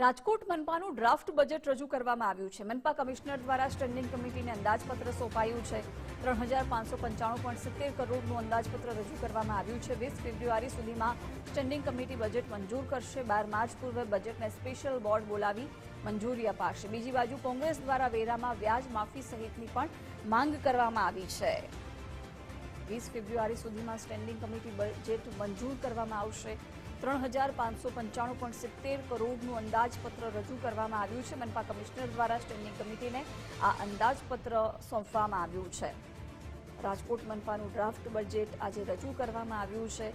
Rajkot મનપાનું draft budget રજૂ કરવામાં આવ્યું છે. મનપા કમિશનર દ્વારા સ્ટેન્ડિંગ કમિટીને અંદાજપત્ર સોંપાયું છે. ત્રણ હજાર પાંચસો પંચાણું પોઈન્ટ સિત્તેર કરોડનું અંદાજપત્ર રજૂ કરવામાં આવ્યું છે. વીસ ફેબ્રુઆરી સુધીમાં સ્ટેન્ડિંગ કમિટી બજેટ મંજૂર કરશે. બાર માર્ચ પૂર્વે બજેટને સ્પેશિયલ બોર્ડ બોલાવી મંજૂરી અપાશે. બીજી બાજુ કોંગ્રેસ દ્વારા વેરામાં વ્યાજ માફી સહિતની પણ માંગ કરવામાં આવી છે. વીસ ફેબ્રુઆરી સુધીમાં સ્ટેન્ડિંગ કમિટી બજેટ મંજૂર કરવામાં આવશે. ત્રણ હજાર પાંચસો પંચાણું પોઈન્ટ સિત્તેર કરોડનું અંદાજપત્ર રજૂ કરવામાં આવ્યું છે. મનપા કમિશનર દ્વારા સ્ટેન્ડિંગ કમિટીને આ અંદાજપત્ર સોંપવામાં આવ્યું છે. રાજકોટ મનપાનું ડ્રાફ્ટ બજેટ આજે રજૂ કરવામાં આવ્યું છે.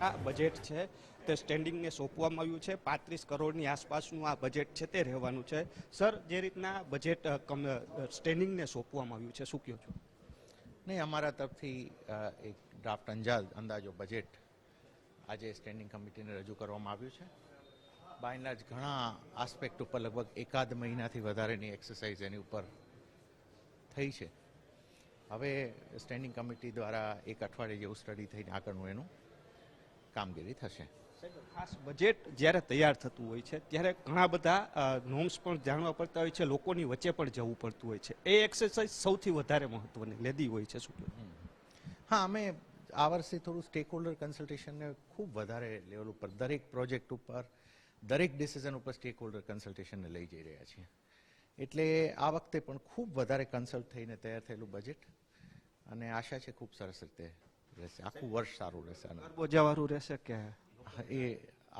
આ બજેટ છે તે સ્ટેન્ડિંગને સોંપવામાં આવ્યું છે. પાંત્રીસ કરોડની આસપાસનું આ બજેટ છે તે રહેવાનું છે. સર જે રીતના બજેટ કમ, સ્ટેન્ડિંગને સોંપવામાં આવ્યું છે શું કહો છો? નહીં અમારા તરફથી એક ડ્રાફ્ટ અંજાજ અંદાજો બજેટ આજે સ્ટેન્ડિંગ કમિટીને રજૂ કરવામાં આવ્યું છે. બાય એન્ડ ઘણા આસ્પેક્ટ ઉપર લગભગ એકાદ મહિનાથી વધારેની એક્સરસાઇઝ એની ઉપર થઈ છે. હવે સ્ટેન્ડિંગ કમિટી દ્વારા એક અઠવાડિયે જેવું સ્ટડી થઈને આગળનું એનું કામગીરી થશે. ખાસ બજેટ જ્યારે તૈયાર થતું હોય છે ત્યારે ઘણા બધા નોમ્સ પણ જાણવા પડતા હોય છે લોકોની વચ્ચે પણ જવું પડતું હોય છે. એ એક્સરસાઇઝ સૌથી વધારે મહત્વની લેદી હોય છે શું હા અમે આ વર્ષે થોડું સ્ટેક હોલ્ડર કન્સલ્ટેશનને ખૂબ વધારે લેવલ ઉપર દરેક પ્રોજેક્ટ ઉપર દરેક ડિસિઝન ઉપર સ્ટેક હોલ્ડર કન્સલ્ટેશનને લઈ જઈ રહ્યા છીએ. એટલે આ વખતે પણ ખૂબ વધારે કન્સલ્ટ થઈને તૈયાર થયેલું બજેટ અને આશા છે ખૂબ સરસ રીતે રહેશે. આખું વર્ષ સારું રહેશે અને બોજાવાળું રહેશે કે? એ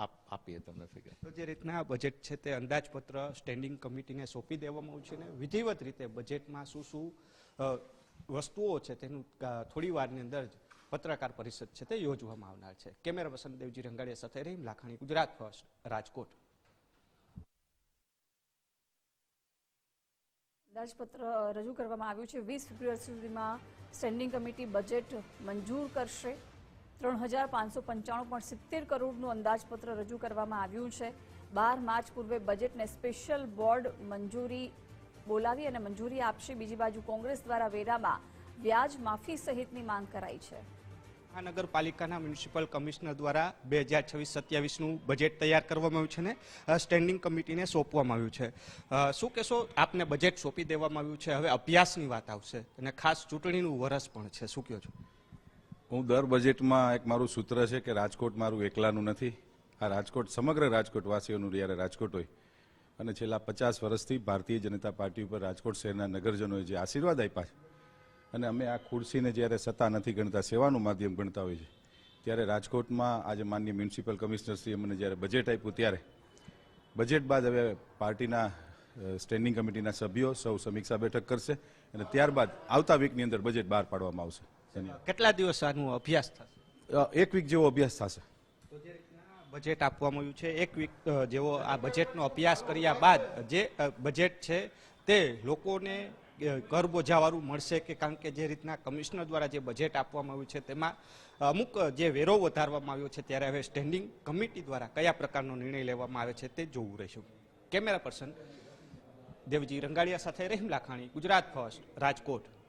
આપ આપીએ તમને ફિગર તો જે રીતના બજેટ છે તે અંદાજપત્ર સ્ટેન્ડિંગ કમિટીને સોંપી દેવામાં આવ્યું છે ને? વિધિવત રીતે બજેટમાં શું શું વસ્તુઓ છે તેનું થોડી વારની અંદર જ પત્રકાર પરિષદ છે તે યોજવામાં આવનાર છે. કેમેરા વસંતદેવજી દેવજી રંગાડિયા સાથે રહીમ લાખાણી ગુજરાત ફર્સ્ટ રાજકોટ. અંદાજપત્ર રજૂ કરવામાં આવ્યું છે. વીસ ફેબ્રુઆરી સુધીમાં સ્ટેન્ડિંગ કમિટી બજેટ મંજૂર કરશે. ત્રણ હજાર પાંચસો પંચાણું પોઈન્ટ સિત્તેર કરોડનું અંદાજપત્ર રજૂ કરવામાં આવ્યું છે. બાર માર્ચ પૂર્વે બજેટને સ્પેશિયલ બોર્ડ મંજૂરી બોલાવી અને મંજૂરી આપશે. બીજી બાજુ કોંગ્રેસ દ્વારા વેરામાં વ્યાજ માફી સહિતની માંગ કરાઈ છે. મહાનગરપાલિકાના મ્યુનિસિપલ કમિશનર દ્વારા બે હજાર છવ્વીસ સત્યાવીસનું બજેટ તૈયાર કરવામાં આવ્યું છે ને સ્ટેન્ડિંગ કમિટીને સોંપવામાં આવ્યું છે. શું કહેશો? આપને બજેટ સોંપી દેવામાં આવ્યું છે. હવે અભ્યાસની વાત આવશે અને ખાસ ચૂંટણીનું વરસ પણ છે. શું કહો છો? હું દર બજેટમાં એક મારું સૂત્ર છે કે રાજકોટ મારું એકલાનું નથી. આ રાજકોટ, સમગ્ર રાજકોટવાસીઓનું જ્યારે રાજકોટ હોય અને છેલ્લા પચાસ વર્ષથી ભારતીય જનતા પાર્ટી ઉપર રાજકોટ શહેરના નગરજનોએ જે આશીર્વાદ આપ્યા છે અને અમે આ ખુરશીને જ્યારે સત્તા નથી ગણતા સેવાનું માધ્યમ ગણતા હોઈએ છીએ ત્યારે રાજકોટમાં આજે માન્ય મ્યુનિસિપલ કમિશનરશ્રીએ મને જ્યારે બજેટ આપ્યું ત્યારે બજેટ બાદ હવે પાર્ટીના સ્ટેન્ડિંગ કમિટીના સભ્યો સૌ સમીક્ષા બેઠક કરશે અને ત્યારબાદ આવતા વીકની અંદર બજેટ બહાર પાડવામાં આવશે. કેટલા દિવસ આનું અભ્યાસ થશે? એક વીક જેવો અભ્યાસ થશે. બજેટ આપવામાં આવ્યું છે એક વીક જેવો આ બજેટનો અભ્યાસ કર્યા બાદ જે બજેટ છે તે લોકોને કર બોજાવાળું મળશે કે કારણ કે જે રીતના કમિશનર દ્વારા જે બજેટ આપવામાં આવ્યું છે તેમાં અમુક જે વેરો વધારવામાં આવ્યો છે ત્યારે હવે સ્ટેન્ડિંગ કમિટી દ્વારા કયા પ્રકારનો નિર્ણય લેવામાં આવે છે તે જોવું રહેશે. કેમેરા પર્સન દેવજી રંગાડિયા સાથે રહીમ લાખાણી, ગુજરાત ફર્સ્ટ, રાજકોટ.